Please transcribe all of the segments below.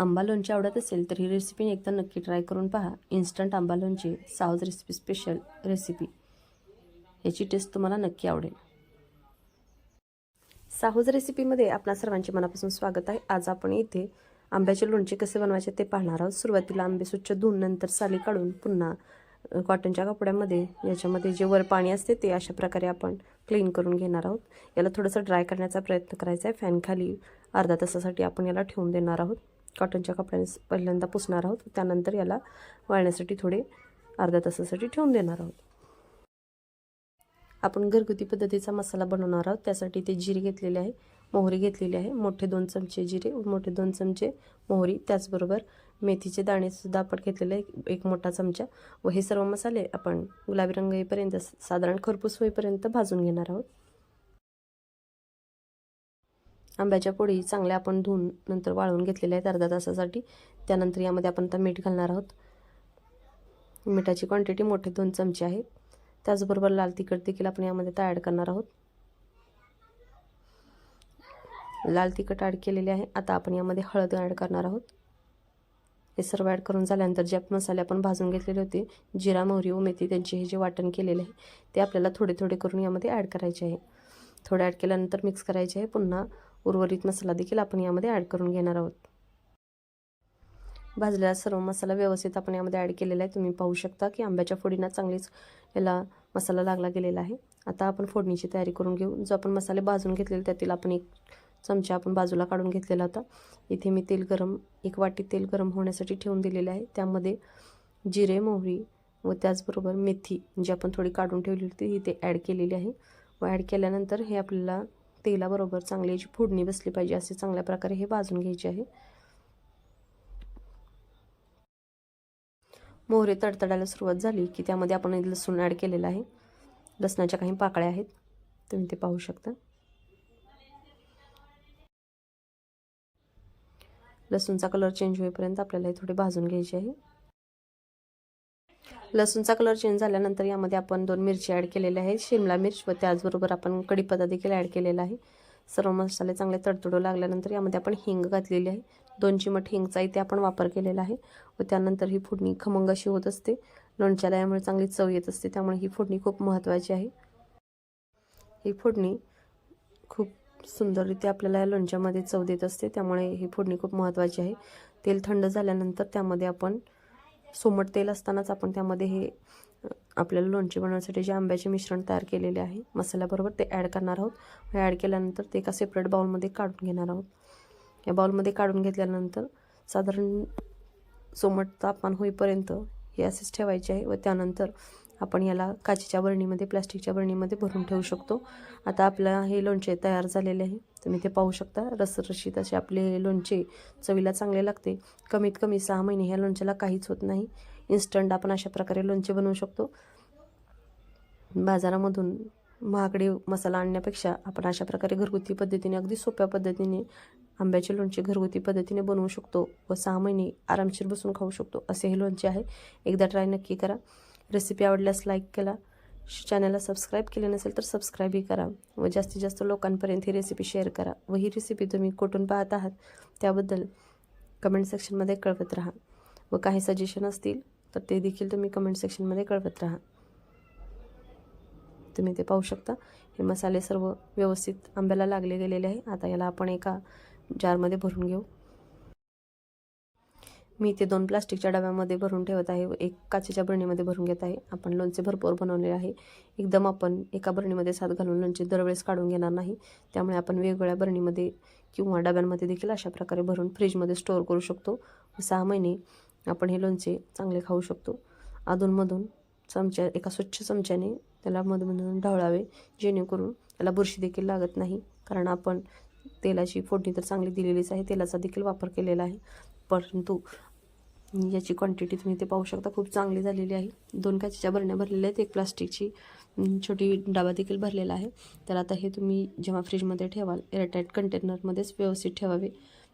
आंबा लोणची आवडत असेल तर ही रेसिपी एकदा नक्की ट्राय करून पहा. इन्स्टंट आंबा लोणची सावज रेसिपी स्पेशल रेसिपी याची टेस्ट तुम्हाला नक्की आवडेल. साहूज रेसिपीमध्ये आपणा सर्वांचे मनापासून स्वागत आहे. आज आपण इथे आंब्याचे लोणचे कसे बनवायचे ते पाहणार आहोत. सुरुवातीला आंबे स्वच्छ धुवून नंतर साली काढून पुन्हा कॉटनच्या कपड्यामध्ये याच्यामध्ये जे वर पाणी असते ते अशा प्रकारे आपण क्लीन करून घेणार आहोत. याला थोडंसं ड्राय करण्याचा प्रयत्न करायचा आहे. फॅनखाली अर्धा तासासाठी आपण याला ठेवून देणार आहोत. कॉटनच्या कपड्याने पहिल्यांदा पुसणार आहोत. त्यानंतर याला वाळण्यासाठी थोडे अर्ध्या तासासाठी ठेवून देणार आहोत. आपण घरगुती पद्धतीचा मसाला बनवणार आहोत. त्यासाठी ते जिरे घेतलेले आहे मोहरी घेतलेली आहे. मोठे दोन चमचे जिरे मोठे दोन चमचे मोहरी. त्याचबरोबर मेथीचे दाणेसुद्धा आपण घेतलेले आहे एक मोठा चमचा. व हे सर्व मसाले आपण गुलाबी रंग येईपर्यंत साधारण खरपूस होईपर्यंत भाजून घेणार आहोत. आंब्याच्या पोळी चांगल्या आपण धुवून नंतर वाळवून घेतलेल्या आहेत अर्धा तासासाठी. त्यानंतर यामध्ये आपण आता मीठ घालणार आहोत. मिठाची क्वांटिटी मोठे दोन चमचे आहेत त्याचबरोबर लाल तिखट देखील आपण यामध्ये आता ॲड करणार आहोत. लाल तिखट ॲड केलेले आहे. आता आपण यामध्ये हळद ॲड करणार आहोत. हे सर्व ॲड करून झाल्यानंतर जे मसाले आपण भाजून घेतलेले होते जिरा मोहरी व मेथी त्यांचे हे जे वाटण केलेले आहे ते आपल्याला थोडे थोडे करून यामध्ये ॲड करायचे आहे. थोडे ॲड केल्यानंतर मिक्स करायचे आहे. पुन्हा उर्वरित मसाला देखील आपण यामध्ये ॲड करून घेणार आहोत. भाजलेला सर्व मसाला व्यवस्थित आपण यामध्ये ॲड केलेला आहे. तुम्ही पाहू शकता की आंब्याच्या फोडींना चांगलीच याला मसाला लागला गेलेला आहे. आता आपण फोडणीची तयारी करून घेऊ. जो आपण मसाले भाजून घेतलेले त्यातील आपण एक चमचा आपण बाजूला काढून घेतलेला होता. इथे मी तेल गरम एक वाटी तेल गरम होण्यासाठी ठेवून दिलेले आहे. त्यामध्ये जिरे मोहरी व त्याचबरोबर मेथी जी आपण थोडी काढून ठेवली होती इथे ॲड केलेली आहे. व ॲड केल्यानंतर हे आपल्याला तेलाबरोबर चांगली याची फोडणी बसली पाहिजे असे चांगल्या प्रकारे हे भाजून घ्यायचे आहे. मोहरे तडतडायला सुरुवात झाली की त्यामध्ये आपण लसूण ॲड केलेलं आहे. लसणाच्या काही पाकळ्या आहेत. तुम्ही ते पाहू शकता. लसूणचा कलर चेंज होईपर्यंत आपल्याला हे थोडे भाजून घ्यायचे आहे. लसूणचा कलर चेंज झाल्यानंतर यामध्ये आपण दोन मिरची ॲड केलेल्या आहेत शिमला मिर्च व त्याचबरोबर आपण कढीपत्ता देखील ॲड केलेला आहे. सर्व मसाले चांगले तडतडू लागल्यानंतर यामध्ये आपण हिंग घातलेली आहे. दोन चिमट हिंगचा इथे आपण वापर केलेला आहे व त्यानंतर ही फोडणी खमंग अशी होत असते. लोणच्याला यामुळे चांगली चव येत असते त्यामुळे ही फोडणी खूप महत्त्वाची आहे. ही फोडणी खूप सुंदररीत्या आपल्याला या लोणच्यामध्ये चव देत असते त्यामुळे ही फोडणी खूप महत्त्वाची आहे. तेल थंड झाल्यानंतर त्यामध्ये आपण सोमट तेल असतानाच आपण त्यामध्ये हे आपल्याला लोणचे बनवण्यासाठी जे आंब्याचे मिश्रण तयार केलेले आहे मसाल्याबरोबर ते ॲड करणार आहोत. ॲड केल्यानंतर ते एका सेपरेट बाउलमध्ये काढून घेणार आहोत. या बाउलमध्ये काढून घेतल्यानंतर साधारण सोमट तापमान होईपर्यंत हे असेच ठेवायचे आहे व त्यानंतर आपण याला काचेच्या बरणीमध्ये प्लास्टिकच्या बरणीमध्ये भरून ठेवू शकतो. आता आपलं हे लोणचे तयार झालेले आहे. तुम्ही ते पाहू शकता. रसरशीत असे आपले हे लोणचे चवीला चांगले लागते. कमीत कमी सहा महिने ह्या लोणच्याला काहीच होत नाही. इन्स्टंट आपण अशा प्रकारे लोणचे बनवू शकतो. बाजारामधून महागडे मसाला आणण्यापेक्षा आपण अशा प्रकारे घरगुती पद्धतीने अगदी सोप्या पद्धतीने आंब्याचे लोणचे घरगुती पद्धतीने बनवू शकतो व सहा महिने आरामशीर बसून खाऊ शकतो. असे हे लोणचे आहे. एकदा ट्राय नक्की करा. रेसिपी आवडल्यास लाईक केला. चॅनलला सबस्क्राईब केले नसेल तर सबस्क्राईबही करा व जास्तीत जास्त लोकांपर्यंत ही रेसिपी शेअर करा व ही रेसिपी तुम्ही कुठून पाहत आहात त्याबद्दल कमेंट सेक्शनमध्ये कळवत राहा. व काही सजेशन असतील तर ते देखील तुम्ही कमेंट सेक्शनमध्ये कळवत राहा. तुम्ही ते पाहू शकता. हे मसाले सर्व व्यवस्थित आंब्याला लागले गेलेले आहे. आता याला आपण एका जारमध्ये भरून घेऊ. मी ते दोन प्लास्टिकच्या डब्यामध्ये भरून ठेवत आहे. व एक काचेच्या बरणीमध्ये भरून घेत आहे. आपण लोणचे भरपूर बनवले आहे. एकदम आपण एका बरणीमध्ये साथ घालून लोणचे दरवेळेस काढून घेणार नाही. त्यामुळे आपण वेगवेगळ्या बरणीमध्ये किंवा डब्यांमध्ये देखील अशा प्रकारे भरून फ्रीजमध्ये स्टोअर करू शकतो. सहा महिने आपण हे लोणचे चांगले खाऊ शकतो. अधूनमधून चमच्या एका स्वच्छ चमच्याने त्याला मधून ढवळावे जेणेकरून त्याला बुरशी देखील लागत नाही. कारण आपण तेलाची फोडणी तर चांगली दिलेलीच आहे. तेलाचा देखील वापर केलेला आहे. परंतु याची क्वांटिटी तुम्ही इथे पाहू शकता खूप चांगली झालेली आहे. दोन काचेच्या भरण्या भरलेल्या आहेत एक प्लास्टिकची छोटी डबा देखील भरलेला आहे. तर आता हे तुम्ही जेव्हा फ्रीजमध्ये ठेवाल एअरटाईट कंटेनरमध्येच व्यवस्थित ठेवावे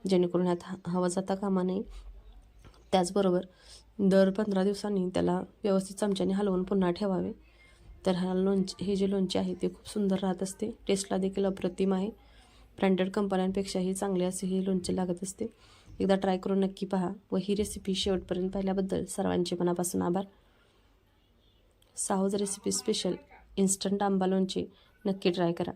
जेणेकरून ह्यात हवा जाता कामा नये. त्याचबरोबर दर पंधरा दिवसांनी त्याला व्यवस्थित चमच्याने हलवून पुन्हा ठेवावे. तर हा लोणचे हे जे लोणचे आहे ते खूप सुंदर राहत असते. टेस्टला देखील अप्रतिम आहे. ब्रँडेड कंपन्यांपेक्षाही चांगले असे हे लोणचे लागत असते. एकदा ट्राय करून नक्की पहा व ही रेसिपी शेवटपर्यंत पाहिल्याबद्दल सर्वांचे मनापासून आभार. साहूज रेसिपी स्पेशल इन्स्टंट आंबा लोणचे नक्की ट्राय करा.